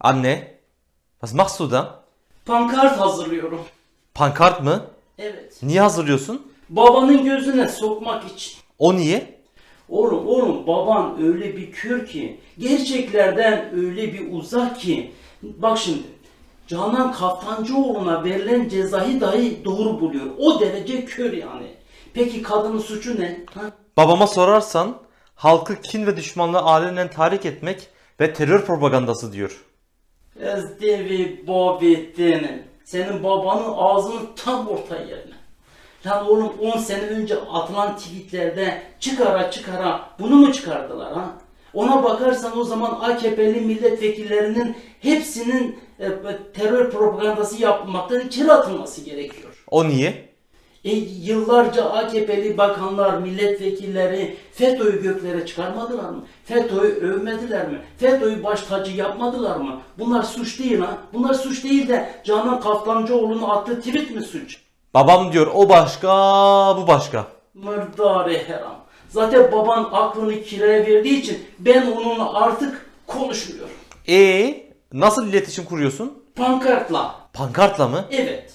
Anne, was machst du da? Pankart hazırlıyorum. Pankart mı? Evet. Niye hazırlıyorsun? Babanın gözüne sokmak için. O niye? Oğlum oğlum baban öyle bir kör ki gerçeklerden öyle bir uzak ki bak şimdi Canan Kaftancıoğlu'na verilen cezayı dahi doğru buluyor. O derece kör yani. Peki kadının suçu ne? Ha? Babama sorarsan halkı kin ve düşmanlığı alenen tahrik etmek ve terör propagandası diyor. Ezdevi babettin. Senin babanın ağzının tam orta yerine. Lan oğlum 10 sene önce atılan tweetlerde çıkara çıkara bunu mu çıkardılar ha? Ona bakarsan o zaman AKP'li milletvekillerinin hepsinin e, terör propagandası yapmaktan içeri atılması gerekiyor. O niye? E, yıllarca AKP'li bakanlar, milletvekilleri FETÖ'yü göklere çıkarmadılar mı? FETÖ'yü övmediler mi? FETÖ'yü baş tacı yapmadılar mı? Bunlar suç değil ha. Bunlar suç değil de Canan Kaftancıoğlu'nun attığı tweet mi suç? Babam diyor o başka, bu başka. Mırdare heram. Zaten baban aklını kiraya verdiği için ben onunla artık konuşmuyorum. E nasıl iletişim kuruyorsun? Pankartla. Pankartla mı? Evet.